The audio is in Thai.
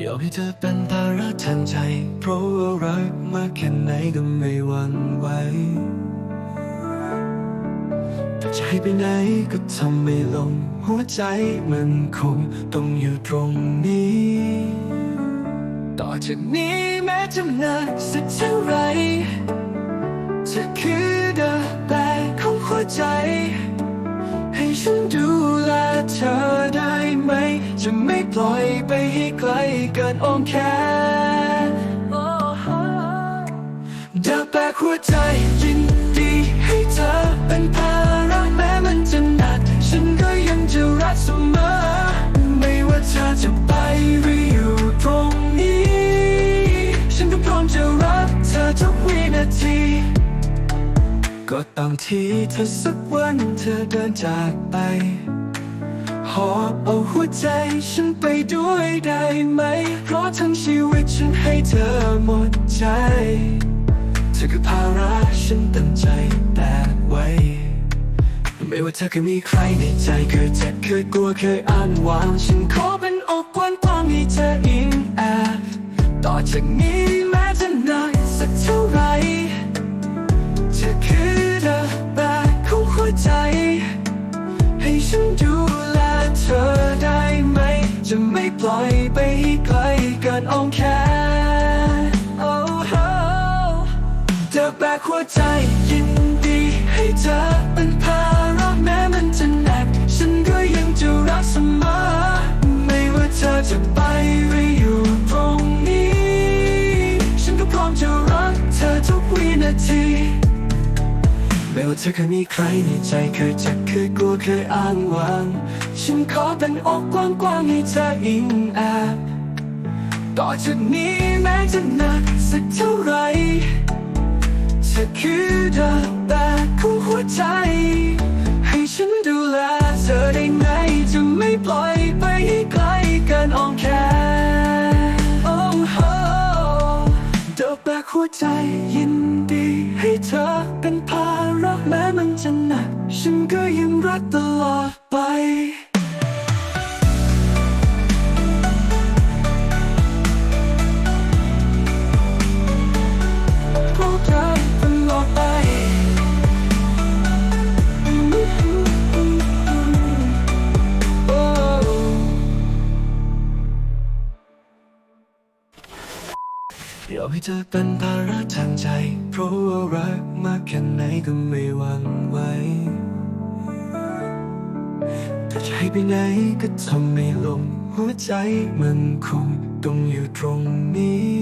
อยากให้เธอเป็นภาระทางใจ เพราะว่ารักมากแค่ไหนก็ไม่หวั่นไหวแต่ใจไปไหนก็ทำไม่ลง หัวใจมันคงต้องอยู่ตรงนี้ ต่อจากนี้แม้จะนานสักเท่าไหรจะคือเดินแบกของหัวใจ จะไม่ปล่อยไปให้ไกลเกินอ้อมแขนเดินแบกหัวใจยินดีให้เธอเป็นภาระแม้มันจะหนัก ฉันก็ยังจะรักเสมอ ไม่ว่าเธอจะไปหรืออยู่ตรงนี้ ฉันก็พร้อมจะรักเธอทุกวินาทีก็ตามที่เธอสักวันเธอเดินจากไป อบเอาหัวใจฉันไปด้วยได้ไหม เพราะทั้งชีวิตฉันให้เธอหมดใจ เธอคือภาระฉันตั้งใจแบกไว้ ไม่ว่าเธอเคยมีใครในใจเคยเจ็บเคยกลัวเคยอ้างวาง ฉันขอเป็นอกกว้างกว้างให้เธออิงแอบต่อจากนี้ เกินอ้อมแขน Oh, oh. เดินแบกหัวใจยินดีให้เธอเป็นภาระแม้มันจะหนัก ฉันก็ยังจะรักเสมอ ไม่ว่าเธอจะไปหรืออยู่ตรงนี้ ฉันก็พร้อมจะรักเธอทุกวินาทีไม่ว่าเธอเคยมีใครในใจเคยเจ็บเคยกลัวเคยอ้างวาง ฉันขอเป็นอกกว้างๆให้เธออิงแอบ ต่อจากนี้แม้จะหนักสักเท่าไรเธอคือเดินแบกของหัวใจ ให้ฉันดูแลเธอได้ไหมจะไม่ปล่อยไปให้ไกลเกินอ้อมแขน Oh, oh. เดินแบกหัวใจยินดีให้เธอเป็นภาระแม้มันจะหนักฉันก็ยังรักตลอดไป อยากให้เธอเป็นภาระทางใจ เพราะว่ารักมากแค่ไหนก็ไม่หวั่นไหวแต่ใจไปไหนก็ทำไม่ลง หัวใจมันคงต้องอยู่ตรงนี้